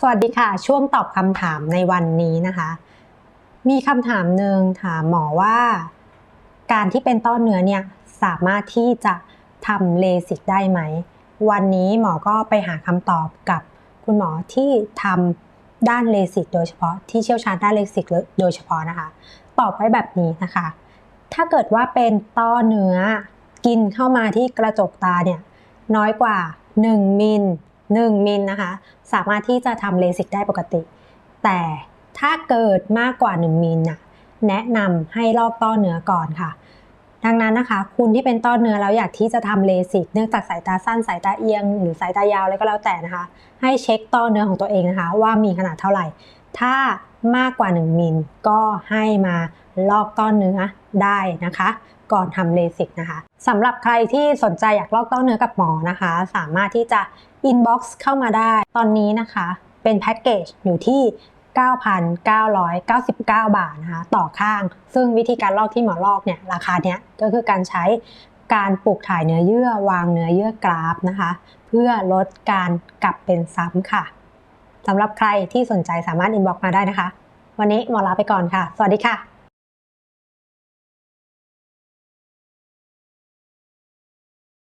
สวัสดีค่ะ ช่วงตอบคำถามในวันนี้นะคะ มีคำถามหนึ่งถามหมอว่า การที่เป็นต้อเนื้อเนี่ยสามารถที่จะทำเลสิกได้ไหม วันนี้หมอก็ไปหาคำตอบกับคุณหมอที่ทำด้านเลสิกโดยเฉพาะที่เชี่ยวชาญด้านเลสิกโดยเฉพาะนะคะ ตอบไว้แบบนี้นะคะ ถ้าเกิดว่าเป็นต้อเนื้อกินเข้ามาที่กระจกตาเนี่ยน้อยกว่า 1มิล 1มิลนะคะ สามารถที่จะทำเลสิกได้ปกติ แต่ถ้าเกิดมากกว่า 1มิลน่ะแนะนำให้ลอกต้อเนื้อก่อนค่ะ ดังนั้นนะคะ คุณที่เป็นต้อเนื้อแล้วอยากที่จะทำเลสิกเนื่องจากสายตาสั้นสายตาเอียง หรือสายตา ยาวอะไรก็แล้วแต่นะคะ ให้เช็คต้อเนื้อของตัวเองนะคะ ว่ามีขนาดเท่าไหร่ ถ้ามากกว่า 1 มิลก็ให้มาลอกต้อเนื้อได้นะคะ ก่อนทำเลสิกนะคะสำหรับใครที่สนใจอยากลอกต้อเนื้อกับหมอนะคะ สามารถที่จะ inbox เข้ามาได้ ตอนนี้นะคะ เป็นแพ็กเกจอยู่ที่ 9,999 บาทนะคะ ต่อข้าง ซึ่งวิธีการลอกที่หมอลอกเนี่ยราคาเนี้ยก็คือการใช้การปลูกถ่ายเนื้อเยื่อวางเนื้อเยื่อกราฟนะคะ เพื่อลดการกลับเป็นซ้ำค่ะ สำหรับใครที่สนใจสามารถอินบ็อกมาได้นะคะ วันนี้หมอลาไปก่อนค่ะ สวัสดีค่ะ